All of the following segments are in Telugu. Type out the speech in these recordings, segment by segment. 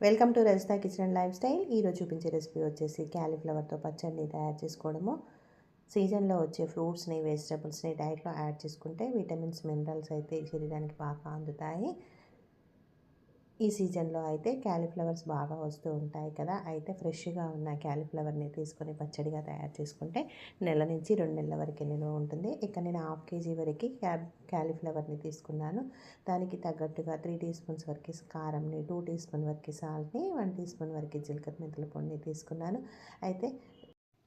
Welcome to Rajitha kitchen and lifestyle. ఈరోజు చూపించే రెసిపీ వచ్చేసి క్యాలీఫ్లవర్తో పచ్చడిని తయారు చేసుకోవడము. సీజన్లో వచ్చే ఫ్రూట్స్ని వెజిటబుల్స్ని డైట్లో యాడ్ చేసుకుంటే విటమిన్స్ మినరల్స్ అయితే శరీరానికి బాగా అందుతాయి. ఈ సీజన్లో అయితే క్యాలీఫ్లవర్స్ బాగా వస్తూ ఉంటాయి కదా! అయితే ఫ్రెష్గా ఉన్న క్యాలీఫ్లవర్ని తీసుకొని పచ్చడిగా తయారు చేసుకుంటే నెల నుంచి రెండు నెలల వరకు నిల్వ ఉంటుంది. ఇక్కడ నేను హాఫ్ కేజీ వరకు క్యా క్యాలీఫ్లవర్ని తీసుకున్నాను. దానికి తగ్గట్టుగా త్రీ టీ స్పూన్స్ వరకు కారంని టూ టీ స్పూన్ వరకు సాల్ట్ని వన్ టీ స్పూన్ వరకు జీలకర్ర మెంతుల పొడిని తీసుకున్నాను. అయితే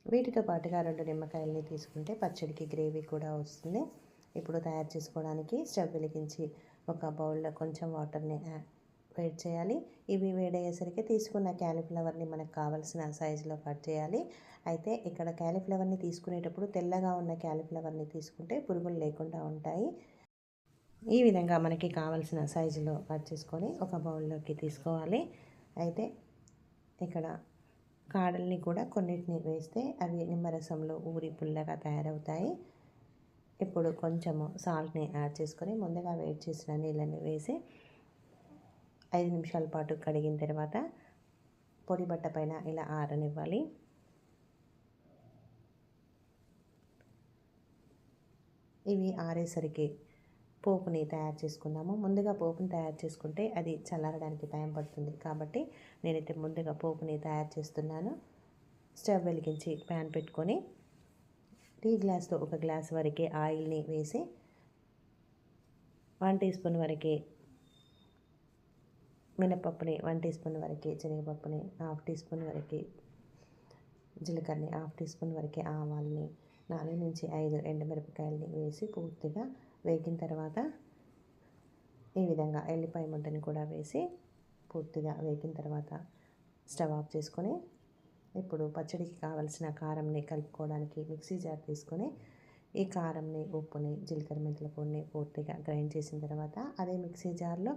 వీటితో పాటుగా రెండు నిమ్మకాయలని తీసుకుంటే పచ్చడికి గ్రేవీ కూడా వస్తుంది. ఇప్పుడు తయారు చేసుకోవడానికి స్టవ్ వెలిగించి ఒక బౌల్లో కొంచెం వాటర్ని వేడి చేయాలి. ఇవి వేడయ్యేసరికి తీసుకున్న క్యాలీఫ్లవర్ని మనకు కావలసిన సైజులో కట్ చేయాలి. అయితే ఇక్కడ క్యాలీఫ్లవర్ని తీసుకునేటప్పుడు తెల్లగా ఉన్న క్యాలీఫ్లవర్ని తీసుకుంటే పురుగులు లేకుండా ఉంటాయి. ఈ విధంగా మనకి కావలసిన సైజులో కట్ చేసుకొని ఒక బౌల్లోకి తీసుకోవాలి. అయితే ఇక్కడ కాడల్ని కూడా కొన్నిటిని వేస్తే అవి నిమ్మరసంలో ఊరి పుల్లగా తయారవుతాయి. ఇప్పుడు కొంచెము సాల్ట్ని యాడ్ చేసుకొని ముందుగా వేడి చేసిన నీళ్ళని వేసి ఐదు నిమిషాల పాటు కడిగిన తర్వాత పొడి బట్ట పైన ఇలా ఆరనివ్వాలి. ఇవి ఆరేసరికి పోపుని తయారు చేసుకుందాము. ముందుగా పోపుని తయారు చేసుకుంటే అది చల్లారడానికి టైం పడుతుంది కాబట్టి నేనైతే ముందుగా పోపుని తయారు చేస్తున్నాను. స్టవ్ వెలిగించి ప్యాన్ పెట్టుకొని టీ గ్లాస్తో ఒక గ్లాస్ వరకే ఆయిల్ని వేసి వన్ టీ స్పూన్ వరకే మినపప్పుని వన్ టీ స్పూన్ వరకు శనగపప్పుని హాఫ్ టీ స్పూన్ వరకు జీలకర్రని హాఫ్ టీ స్పూన్ వరకు ఆవాలని నాలుగు నుంచి ఐదు ఎండుమిరపకాయలని వేసి పూర్తిగా వేగిన తర్వాత ఈ విధంగా ఎల్లిపాయ ముద్దని కూడా వేసి పూర్తిగా వేగిన తర్వాత స్టవ్ ఆఫ్ చేసుకొని ఇప్పుడు పచ్చడికి కావలసిన కారంని కలుపుకోవడానికి మిక్సీ జార్ తీసుకొని ఈ కారంని ఉప్పుని జీలకర్ర మెంతుల పొడిని పూర్తిగా గ్రైండ్ చేసిన తర్వాత అదే మిక్సీ జార్లో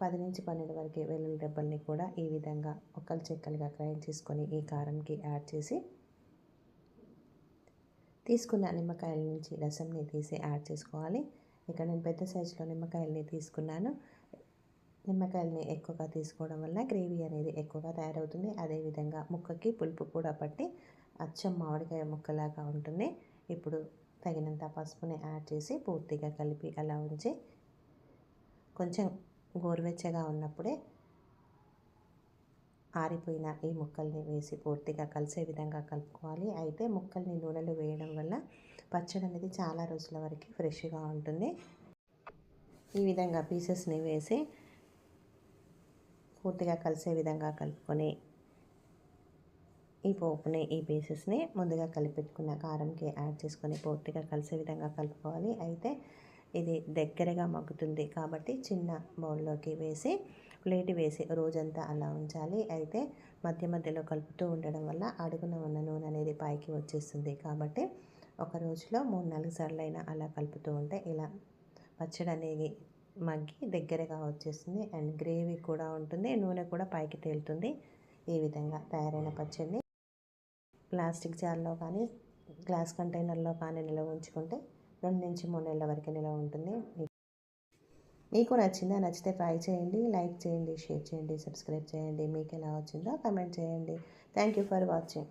పది నుంచి పన్నెండు వరకు వెల్లుల్లి రెబ్బల్ని కూడా ఈ విధంగా ఒక్కలు చెక్కలుగా గ్రైండ్ చేసుకొని ఈ కారంకి యాడ్ చేసి తీసుకున్న నిమ్మకాయల నుంచి రసంని తీసి యాడ్ చేసుకోవాలి. ఇక్కడ నేను పెద్ద సైజులో నిమ్మకాయల్ని తీసుకున్నాను. నిమ్మకాయలని ఎక్కువగా తీసుకోవడం వల్ల గ్రేవీ అనేది ఎక్కువగా తయారవుతుంది. అదేవిధంగా ముక్కకి పులుపు కూడా పట్టి అచ్చం మామిడికాయ ముక్కలాగా ఉంటుంది. ఇప్పుడు తగినంత పసుపుని యాడ్ చేసి పూర్తిగా కలిపి అలా ఉంచి కొంచెం గోరువెచ్చగా ఉన్నప్పుడే ఆరిపోయిన ఈ ముక్కల్ని వేసి పూర్తిగా కలిసే విధంగా కలుపుకోవాలి. అయితే ముక్కల్ని నూనెలో వేయడం వల్ల పచ్చడి అనేది చాలా రోజుల వరకు ఫ్రెష్గా ఉంటుంది. ఈ విధంగా పీసెస్ని వేసి పూర్తిగా కలిసే విధంగా కలుపుకొని ఈ పోపుని ఈ పీసెస్ని ముందుగా కలిపెట్టుకున్న కారంకి యాడ్ చేసుకొని పూర్తిగా కలిసే విధంగా కలుపుకోవాలి. అయితే ఇది దగ్గరగా మగ్గుతుంది కాబట్టి చిన్న బౌల్లోకి వేసి ప్లేట్ వేసి రోజంతా అలా ఉంచాలి. అయితే మధ్య మధ్యలో కలుపుతూ ఉండడం వల్ల అడుగున ఉన్న నూనె అనేది పైకి వచ్చేస్తుంది కాబట్టి ఒక రోజులో మూడు నాలుగు సార్లు అయినా అలా కలుపుతూ ఉంటే ఇలా పచ్చడి అనేది మగ్గి దగ్గరగా వచ్చేస్తుంది అండ్ గ్రేవీ కూడా ఉంటుంది నూనె కూడా పైకి తేలుతుంది. ఈ విధంగా తయారైన పచ్చడిని ప్లాస్టిక్ జార్లో కానీ గ్లాస్ కంటైనర్లో కానీ నిల్వ ఉంచుకుంటే రెండు నుంచి మూడు నెలల వరకు నిల్వ ఉంటుంది. మీకు నచ్చిందా నచ్చితే ట్రై చేయండి లైక్ చేయండి షేర్ చేయండి సబ్స్క్రైబ్ చేయండి. మీకు ఎలా వచ్చిందో కమెంట్ చేయండి. Thank you for watching.